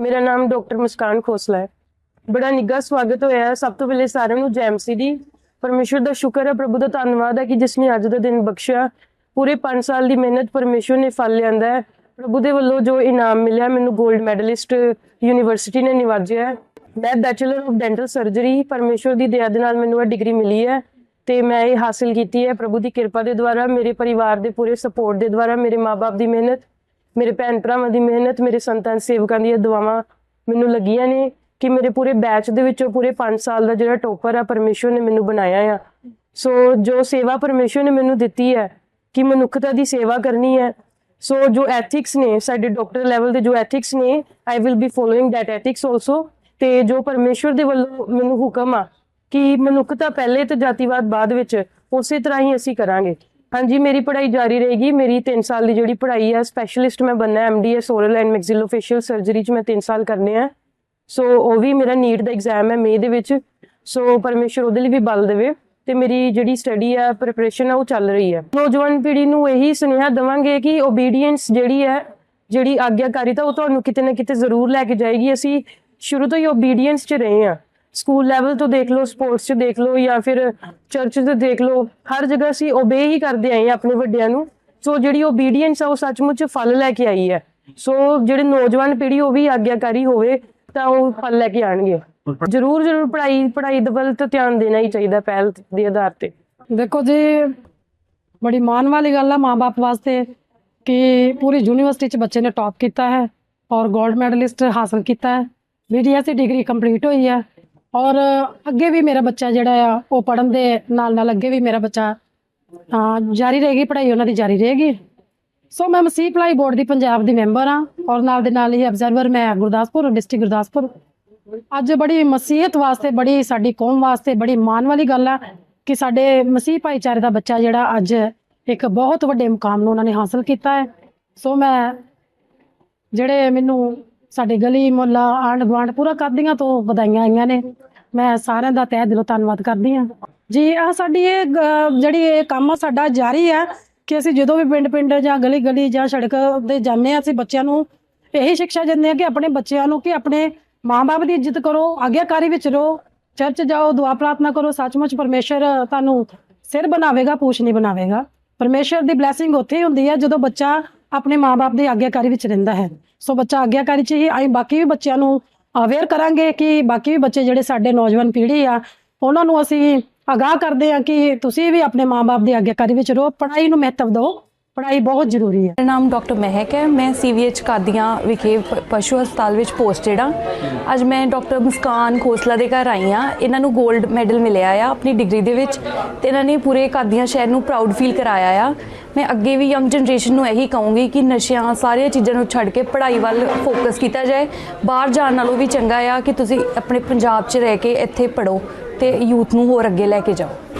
ਮੇਰਾ ਨਾਮ ਡਾਕਟਰ ਮੁਸਕਾਨ ਖੋਸਲਾ ਹੈ। ਬੜਾ ਨਿੱਘਾ ਸਵਾਗਤ ਹੋਇਆ ਹੈ। ਸਭ ਤੋਂ ਪਹਿਲੇ ਸਾਰਿਆਂ ਨੂੰ ਜੈਮਸੀ ਦੀ। ਪਰਮੇਸ਼ਵਰ ਦਾ ਸ਼ੁਕਰ ਹੈ, ਪ੍ਰਭੂ ਦਾ ਧੰਨਵਾਦ ਹੈ ਕਿ ਜਿਸ ਨੇ ਅੱਜ ਦਾ ਦਿਨ ਬਖਸ਼ਿਆ। ਪੂਰੇ 5 ਸਾਲ ਦੀ ਮਿਹਨਤ ਪਰਮੇਸ਼ਵਰ ਨੇ ਫਲ ਲਿਆਂਦਾ ਹੈ। ਪ੍ਰਭੂ ਦੇ ਵੱਲੋਂ ਜੋ ਇਨਾਮ ਮਿਲਿਆ, ਮੈਨੂੰ 골ਡ ਮੈਡਲਿਸਟ ਯੂਨੀਵਰਸਿਟੀ ਨੇ ਨਿਵਾਜਿਆ ਮੈਂ ਬੈਚਲਰ ਆਫ ਡੈਂਟਲ ਸਰਜਰੀ ਪਰਮੇਸ਼ਵਰ ਦੀ ਦਇਆ ਦੇ ਨਾਲ ਮੈਨੂੰ ਇਹ ਡਿਗਰੀ ਮਿਲੀ ਹੈ ਤੇ ਮੈਂ ਇਹ ਹਾਸਿਲ ਕੀਤੀ ਹੈ। ਪ੍ਰਭੂ ਦੀ ਕਿਰਪਾ ਦੇ ਦੁਆਰਾ, ਮੇਰੇ ਪਰਿਵਾਰ ਦੇ ਪੂਰੇ ਸਪੋਰਟ ਦੇ ਦੁਆਰਾ, ਮੇਰੇ ਮਾਪੇ ਦੀ ਮਿਹਨਤ ਮੇਰੇ ਭੈਣ ਭਰਾਵਾਂ ਦੀ ਮਿਹਨਤ, ਮੇਰੇ ਸੰਤਾਂ, ਸੇਵਕਾਂ ਦੀਆਂ ਦੁਆਵਾਂ ਮੈਨੂੰ ਲੱਗੀਆਂ ਨੇ ਕਿ ਮੇਰੇ ਪੂਰੇ ਬੈਚ ਦੇ ਵਿੱਚੋਂ ਪੂਰੇ 5 ਸਾਲ ਦਾ ਜਿਹੜਾ ਟੋਪਰ ਆ ਪਰਮੇਸ਼ਵਰ ਨੇ ਮੈਨੂੰ ਬਣਾਇਆ ਆ। ਸੋ ਜੋ ਸੇਵਾ ਪਰਮੇਸ਼ਵਰ ਨੇ ਮੈਨੂੰ ਦਿੱਤੀ ਹੈ, ਕਿ ਮਨੁੱਖਤਾ ਦੀ ਸੇਵਾ ਕਰਨੀ ਹੈ। ਸੋ ਜੋ ਐਥਿਕਸ ਨੇ, ਸਾਡੇ ਡਾਕਟਰ ਲੈਵਲ ਦੇ ਜੋ ਐਥਿਕਸ ਨੇ I will be following that ethics also ਤੇ ਜੋ ਪਰਮੇਸ਼ਵਰ ਦੇ ਵੱਲੋਂ ਮੈਨੂੰ ਹੁਕਮ ਆ ਕਿ ਮਨੁੱਖਤਾ ਪਹਿਲੇ ਤੇ ਜਾਤੀਵਾਦ ਬਾਅਦ ਵਿੱਚ ਉਸੇ ਤਰ੍ਹਾਂ ਹੀ ਅਸੀਂ ਕਰਾਂਗੇ। ਹਾਂਜੀ, ਮੇਰੀ ਪੜ੍ਹਾਈ ਜਾਰੀ ਰਹੇਗੀ। ਮੇਰੀ 3 ਸਾਲ ਦੀ ਜਿਹੜੀ ਪੜ੍ਹਾਈ ਆ ਸਪੈਸ਼ਲਿਸਟ ਮੈਂ ਬੰਨਾ MDS oral and maxillofacial surgery ਚ ਮੈਂ 3 ਸਾਲ ਕਰਨੇ ਆ। ਸੋ ਉਹ ਵੀ ਮੇਰਾ ਨੀਟ ਦਾ ਐਗਜ਼ਾਮ ਹੈ ਮਈ ਦੇ ਵਿੱਚ। ਸੋ ਪਰਮੇਸ਼ਰ ਉਹਦੇ ਲਈ ਵੀ ਬਲ ਦੇਵੇ ਤੇ ਮੇਰੀ ਜਿਹੜੀ ਸਟੱਡੀ ਆ ਪ੍ਰਿਪਰੇਸ਼ਨ ਆ, ਉਹ ਚੱਲ ਰਹੀ ਹੈ। ਨੌਜਵਾਨ ਪੀੜ੍ਹੀ ਨੂੰ ਇਹੀ ਸੁਨੇਹਾ ਦਵਾਂਗੇ ਕਿ ਓਬੀਡੀਐਂਸ ਜਿਹੜੀ ਹੈ, ਜਿਹੜੀ ਆਗਿਆਕਾਰੀਤਾ ਉਹ ਤੁਹਾਨੂੰ ਕਿਤੇ ਨਾ ਕਿਤੇ ਜ਼ਰੂਰ ਲੈ ਕੇ ਜਾਏਗੀ। ਅਸੀਂ ਸ਼ੁਰੂ ਤੋਂ ਹੀ ਓਬੀਡੀਐਂਸ 'ਚ ਰਹੇ ਹਾਂ। ਸਕੂਲ ਲੈਵਲ ਤੋਂ ਦੇਖ ਲਓ, ਸਪੋਰਟਸ 'ਚ ਦੇਖ ਲਓ ਜਾਂ ਫਿਰ ਚਰਚ 'ਚ ਦੇਖ ਲਓ, ਹਰ ਜਗ੍ਹਾ ਅਸੀਂ ਓਬੇ ਹੀ ਕਰਦੇ ਆਏ ਹਾਂ ਆਪਣੇ ਵੱਡਿਆਂ ਨੂੰ। ਸੋ ਜਿਹੜੀ ਓਬੀਡੀਐਂਸ ਆ, ਉਹ ਸੱਚਮੁੱਚ ਫਲ ਲੈ ਕੇ ਆਈ ਹੈ। ਸੋ ਜਿਹੜੇ ਨੌਜਵਾਨ ਪੀੜ੍ਹੀ, ਉਹ ਵੀ ਆਗਿਆਕਾਰੀ ਹੋਵੇ, ਤਾਂ ਉਹ ਫਲ ਲੈ ਕੇ ਆਣਗੇ ਜ਼ਰੂਰ ਜ਼ਰੂਰ ਪੜ੍ਹਾਈ ਪੜ੍ਹਾਈ ਦੇ ਵੱਲ ਤਾਂ ਧਿਆਨ ਦੇਣਾ ਹੀ ਚਾਹੀਦਾ ਪਹਿਲ ਦੇ ਆਧਾਰ ਤੇ। ਦੇਖੋ ਜੀ, ਬੜੀ ਮਾਣ ਵਾਲੀ ਗੱਲ ਹੈ ਮਾਪੇ ਵਾਸਤੇ ਕਿ ਪੂਰੀ ਯੂਨੀਵਰਸਿਟੀ ਚ ਬੱਚੇ ਨੇ ਟੌਪ ਕੀਤਾ ਹੈ ਔਰ 골ਡ ਮੈਡਲਿਸਟ ਹਾਸਲ ਕੀਤਾ ਹੈ। ਬੀਡੀਐਸ ਦੀ ਡਿਗਰੀ ਕੰਪਲੀਟ ਹੋਈ ਹੈ। ਔਰ ਅੱਗੇ ਵੀ ਮੇਰਾ ਬੱਚਾ ਜਿਹੜਾ ਆ, ਉਹ ਪੜਨ ਦੇ ਨਾਲ ਨਾਲ ਅੱਗੇ ਵੀ ਮੇਰਾ ਬੱਚਾ ਜਾਰੀ ਰਹੇਗੀ, ਪੜ੍ਹਾਈ ਉਹਨਾਂ ਦੀ ਜਾਰੀ ਰਹੇਗੀ। ਸੋ ਮੈਂ ਮਸੀਹ ਭਲਾਈ ਬੋਰਡ ਦੀ ਪੰਜਾਬ ਦੀ ਮੈਂਬਰ ਹਾਂ ਔਰ ਨਾਲ ਦੇ ਨਾਲ ਹੀ ਅਬਜ਼ਰਵਰ ਮੈਂ ਗੁਰਦਾਸਪੁਰ, ਡਿਸਟ੍ਰਿਕਟ ਗੁਰਦਾਸਪੁਰ। ਅੱਜ ਬੜੀ ਮਸੀਹਤ ਵਾਸਤੇ, ਬੜੀ ਸਾਡੀ ਕੌਮ ਵਾਸਤੇ, ਬੜੀ ਮਾਣ ਵਾਲੀ ਗੱਲ ਆ ਕਿ ਸਾਡੇ ਮਸੀਹ ਭਾਈਚਾਰੇ ਦਾ ਬੱਚਾ ਜਿਹੜਾ ਅੱਜ ਇੱਕ ਬਹੁਤ ਵੱਡੇ ਮੁਕਾਮ ਨੂੰ ਉਹਨਾਂ ਨੇ ਹਾਸਲ ਕੀਤਾ ਹੈ। ਸੋ ਮੈਂ ਜਿਹੜੇ ਮੈਨੂੰ ਸਾਡੇ ਗਲੀ, ਮੁਹੱਲਾ ਆਂਢ ਗੁਆਂਢ ਪੂਰਾ ਕਰਦੀਆਂ ਤੋਂ ਵਧਾਈਆਂ ਆਈਆਂ ਨੇ। ਮੈਂ ਸਾਰਿਆਂ ਦਾ ਤਹਿ ਦਿਲੋਂ ਧੰਨਵਾਦ ਕਰਦੀ ਹਾਂ। ਜੀ ਆ ਸਾਡੀ ਇਹ ਗ- ਜਿਹੜੀ ਇਹ ਕੰਮ ਆ, ਸਾਡਾ ਜਾਰੀ ਹੈ ਕਿ ਅਸੀਂ ਜਦੋਂ ਵੀ ਪਿੰਡ ਪਿੰਡ ਜਾਂ ਗਲੀ ਗਲੀ ਜਾਂ ਸੜਕ ਤੇ ਜਾਂਦੇ ਹਾਂ, ਅਸੀਂ ਬੱਚਿਆਂ ਨੂੰ ਇਹੀ ਸਿੱਖਿਆ ਦਿੰਦੇ ਹਾਂ ਕਿ ਆਪਣੇ ਬੱਚਿਆਂ ਨੂੰ ਕਿ ਆਪਣੇ ਮਾਂ-ਬਾਪ ਦੀ ਇੱਜ਼ਤ ਕਰੋ, ਆਗਿਆਕਾਰੀ ਵਿੱਚ ਰਹੋ, ਚਰਚ ਜਾਓ, ਦੁਆ ਪ੍ਰਾਰਥਨਾ ਕਰੋ, ਸੱਚਮੁੱਚ ਪਰਮੇਸ਼ਰ ਤੁਹਾਨੂੰ ਸਿਰ ਬਣਾਵੇਗਾ, ਪੂਛ ਨਹੀਂ ਬਣਾਵੇਗਾ। ਪਰਮੇਸ਼ਰ ਦੀ ਬਲੇਸਿੰਗ ਉੱਥੇ ਹੀ ਹੁੰਦੀ ਹੈ ਜਦੋਂ ਬੱਚਾ ਆਪਣੇ ਮਾਂ-ਬਾਪ ਦੀ ਆਗਿਆਕਾਰੀ ਵਿੱਚ ਰਹਿੰਦਾ ਹੈ। ਸੋ ਬੱਚਾ ਆਗਿਆਕਾਰੀ 'ਚ ਹੀ ਅਸੀਂ ਬਾਕੀ ਵੀ ਬੱਚਿਆਂ ਨੂੰ ਅਵੇਅਰ ਕਰਾਂਗੇ ਕਿ ਬਾਕੀ ਵੀ ਬੱਚੇ ਜਿਹੜੇ ਸਾਡੇ ਨੌਜਵਾਨ ਪੀੜ੍ਹੀ ਆ, ਉਹਨਾਂ ਨੂੰ ਅਸੀਂ ਅਗਾਹ ਕਰਦੇ ਹਾਂ ਕਿ ਤੁਸੀਂ ਵੀ ਆਪਣੇ ਮਾਂ-ਬਾਪ ਦੀ ਆਗਿਆਕਾਰੀ ਵਿੱਚ ਰਹੋ, ਪੜ੍ਹਾਈ ਨੂੰ ਮਹੱਤਵ ਦਿਓ। ਪੜ੍ਹਾਈ ਬਹੁਤ ਜ਼ਰੂਰੀ ਹੈ। ਮੇਰਾ ਨਾਮ ਡਾਕਟਰ ਮਹਿਕ ਹੈ। ਮੈਂ ਸੀਵੀਐਚ ਕਾਦੀਆਂ ਵਿਖੇ ਪ- ਪਸ਼ੂ ਹਸਪਤਾਲ ਵਿੱਚ ਪੋਸਟਡ ਹਾਂ। ਅੱਜ ਮੈਂ ਡਾਕਟਰ ਮੁਸਕਾਨ ਖੋਸਲਾ ਦੇ ਘਰ ਆਈ ਹਾਂ। ਇਹਨਾਂ ਨੂੰ 골ਡ ਮੈਡਲ ਮਿਲਿਆ ਆ ਆਪਣੀ ਡਿਗਰੀ ਦੇ ਵਿੱਚ ਤੇ ਇਹਨਾਂ ਨੇ ਪੂਰੇ ਕਾਦੀਆਂ ਸ਼ਹਿਰ ਨੂੰ ਪ੍ਰਾਊਡ ਫੀਲ ਕਰਾਇਆ ਆ। ਮੈਂ ਅੱਗੇ ਵੀ ਯੰਗ ਜਨਰੇਸ਼ਨ ਨੂੰ ਇਹੀ ਕਹੂੰਗੀ ਕਿ ਨਸ਼ਿਆਂ ਸਾਰੀਆਂ ਚੀਜ਼ਾਂ ਨੂੰ ਛੱਡ ਕੇ ਪੜ੍ਹਾਈ ਵੱਲ ਫੋਕਸ ਕੀਤਾ ਜਾਏ। ਬਾਹਰ ਜਾਣ ਨਾਲੋਂ ਵੀ ਚੰਗਾ ਆ ਕਿ ਤੁਸੀਂ ਆਪਣੇ ਪੰਜਾਬ 'ਚ ਰਹਿ ਕੇ ਇੱਥੇ ਪੜੋ ਤੇ ਯੂਥ ਨੂੰ ਹੋਰ ਅੱਗੇ ਲੈ ਕੇ ਜਾਓ।